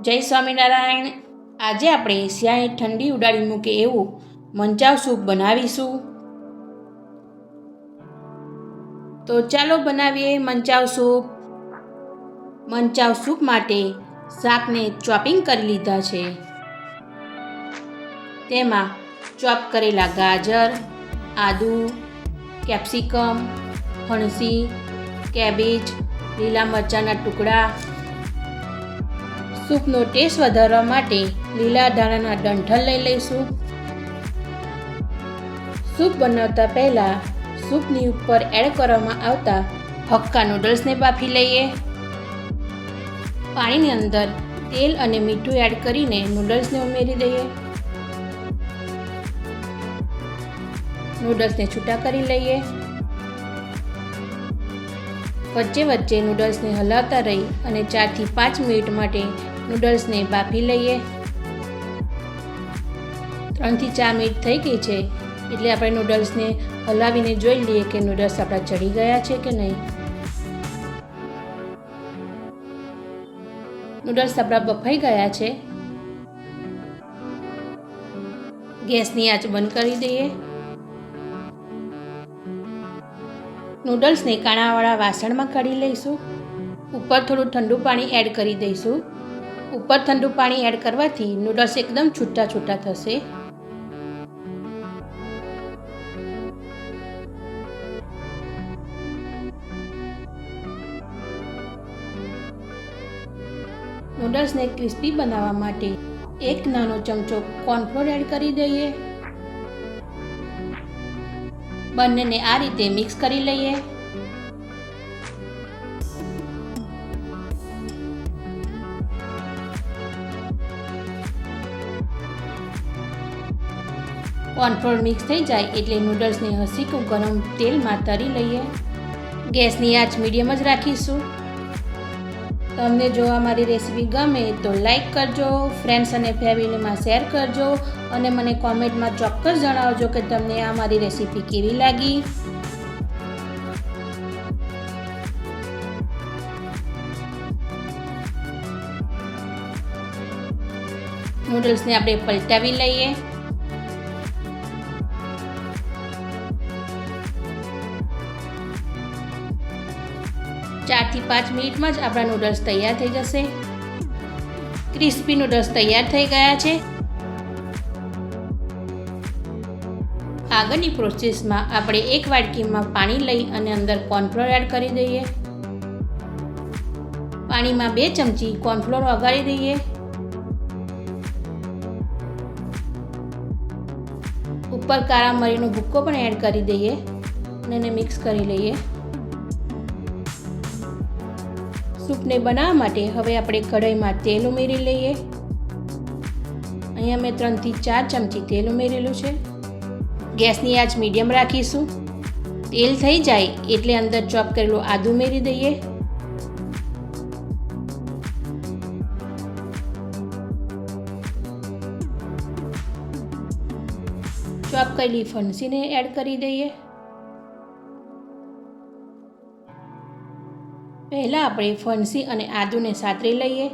જય સ્વામિનારાયણ. આજે આપણે સ્યાહી ઠંડી ઉડાડી મૂકે એવું મંચાવ સૂપ બનાવીશું. તો ચાલો બનાવીએ મંચાવ સૂપ. મંચાવ સૂપ માટે શાકને ચોપિંગ કરી લીધા છે. તેમાં ચોપ કરેલા ગાજર, આદુ, કેપ્સિકમ ફણસી કેબેજ, લીલા મરચાંના ટુકડા સૂપનો ટેસ્ટ વધારવા માટે લીલા ધાણાના ડંઠલ લઈ લઈશું. સૂપ બનાવતા પહેલાં સૂપની ઉપર એડ કરવામાં આવતા હક્કા નૂડલ્સને બાફી લઈએ. પાણીની અંદર તેલ અને મીઠું એડ કરીને નૂડલ્સને ઉમેરી દઈએ. નૂડલ્સને છૂટા કરી લઈએ. વચ્ચે વચ્ચે નૂડલ્સને હલાવતા રહી અને ચારથી પાંચ મિનિટ માટે નૂડલ્સને બાફી લઈએ. ત્રણથી ચાર મિનિટ થઈ ગઈ છે એટલે આપણે નૂડલ્સને હલાવીને જોઈ લઈએ કે નૂડલ્સ આપણા ચડી ગયા છે કે નહીં. નૂડલ્સ આપણા બફાઈ ગયા છે. ગેસની આંચ બંધ કરી દઈએ. નૂડલ્સને કાણાવાળા વાસણમાં કાઢી લઈશું. ઉપર થોડું ઠંડુ પાણી એડ કરી દઈશું. ઉપર ઠંડુ પાણી એડ કરવાથી નૂડલ્સ એકદમ છૂટા છૂટા થશે. નૂડલ્સને ક્રિસ્પી બનાવવા માટે એક નાનો ચમચો કોર્નફ્લોર એડ કરી દઈએ. બંનેને આ રીતે મિક્સ કરી લઈએ. કોર્નફ્લોર મિક્સ થઈ જાય એટલે નૂડલ્સને હસીકું ગરમ તેલમાં તરી લઈએ. ગેસની આંચ મીડિયમ જ રાખીશું. તમને જો અમારી રેસીપી ગમે તો લાઈક કરજો ફ્રેન્ડ્સ અને ફેમિલીમાં શેર કરજો અને મને કોમેન્ટમાં ચોક્કસ જણાવજો કે તમને આ મારી રેસીપી કેવી લાગી. નૂડલ્સને આપણે પલટાવી લઈએ. ચારથી પાંચ મિનિટમાં જ આપણા નૂડલ્સ તૈયાર થઈ જશે. ક્રિસ્પી નૂડલ્સ તૈયાર થઈ ગયા છે. આગળની પ્રોસેસમાં આપણે એક વાટકીમાં પાણી લઈ અને અંદર કોર્નફ્લોર એડ કરી દઈએ. પાણીમાં બે ચમચી કોર્નફ્લોર વગાડી દઈએ. ઉપર કાળા મરીનો ભૂક્કો પણ એડ કરી દઈએ અને એને મિક્સ કરી લઈએ. સૂપને બનાવવા માટે હવે આપણે કઢાઈમાં તેલ ઉમેરી લઈએ. અહીંયા મેં ત્રણથી ચાર ચમચી તેલ ઉમેરેલું છે. ગેસની આંચ મીડિયમ રાખીશું. તેલ થઈ જાય એટલે અંદર ચોપ કરેલું આદું ઉમેરી દઈએ. ચોપ કરેલી ફણસીને એડ કરી દઈએ. પહેલાં આપણે ફણસી અને આદુને સાતરી લઈએ.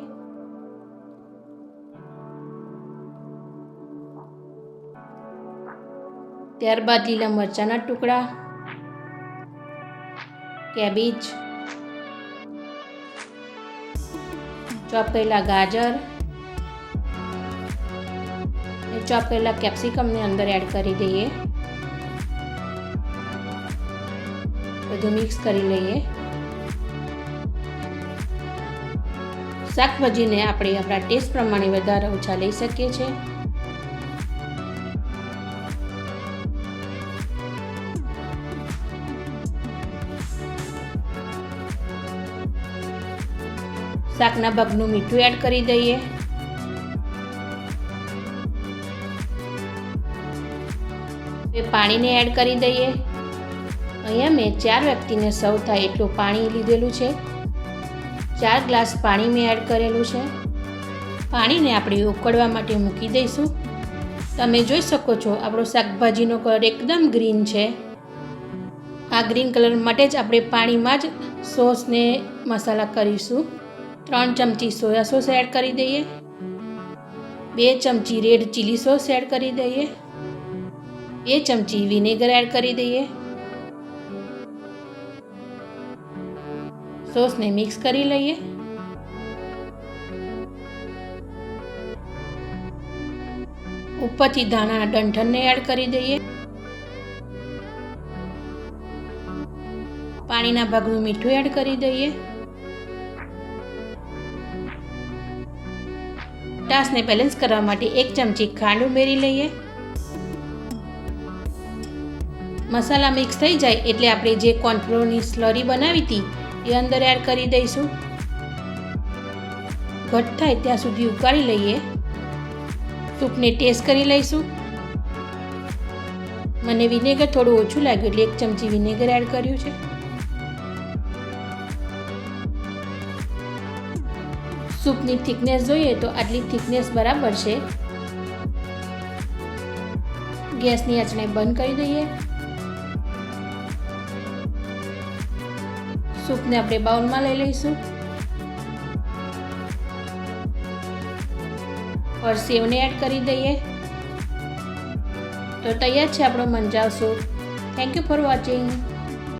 ત્યારબાદ લીલા મરચાંના ટુકડા, કેબીજ, ચોપેલા ગાજર ચોપેલા ચોપ કેપ્સિકમને અંદર એડ કરી દઈએ. બધું મિક્સ કરી લઈએ. શાકભાજીને આપણે આપણા ટેસ્ટ પ્રમાણે વધારે ઓછા લઈ શકીએ છીએ. શાકના ભાગનું મીઠું એડ કરી દઈએ. પાણીને એડ કરી દઈએ. અહીંયા મેં ચાર વ્યક્તિને સૌ થાય એટલું પાણી લીધેલું છે. ચાર ગ્લાસ પાણી મેં એડ કરેલું છે. પાણીને આપણે ઉકળવા માટે મૂકી દઈશું. તમે જોઈ શકો છો, આપણો શાકભાજીનો કલર એકદમ ગ્રીન છે. આ ગ્રીન કલર માટે જ આપણે પાણીમાં જ સોસને મસાલા કરીશું. ત્રણ ચમચી સોયા સોસ એડ કરી દઈએ. બે ચમચી રેડ ચીલી સોસ એડ કરી દઈએ. બે ચમચી વિનેગર એડ કરી દઈએ. સોસને મિક્સ કરી લઈએ. ઉપરથી ધાણાના ડંઠનને એડ કરી દઈએ. પાણીના ભાગનું મીઠું એડ કરી દઈએ. ટાસને બેલેન્સ કરવા માટે એક ચમચી ખાંડ ઉમેરી લઈએ. મસાલા મિક્સ થઈ જાય એટલે આપણે જે કોર્નફ્લોરની સ્લરી બનાવી હતી એ અંદર એડ કરી દઈશું. ઘટ થાય ત્યાં સુધી ઉકાળી લઈએ. સૂપને ટેસ્ટ કરી લઈશું. મને વિનેગર થોડું ઓછું લાગ્યું એટલે એક ચમચી વિનેગર એડ કર્યું છે. સૂપની થિકનેસ જોઈએ તો આટલી થિકનેસ બરાબર છે. ગેસની આંચને બંધ કરી દઈએ. સૂપને આપણે બાઉલમાં લઈ લઈશું. ઓર સેવને એડ કરી દઈએ. તો તૈયાર છે આપણો manchow soup. Thank you for watching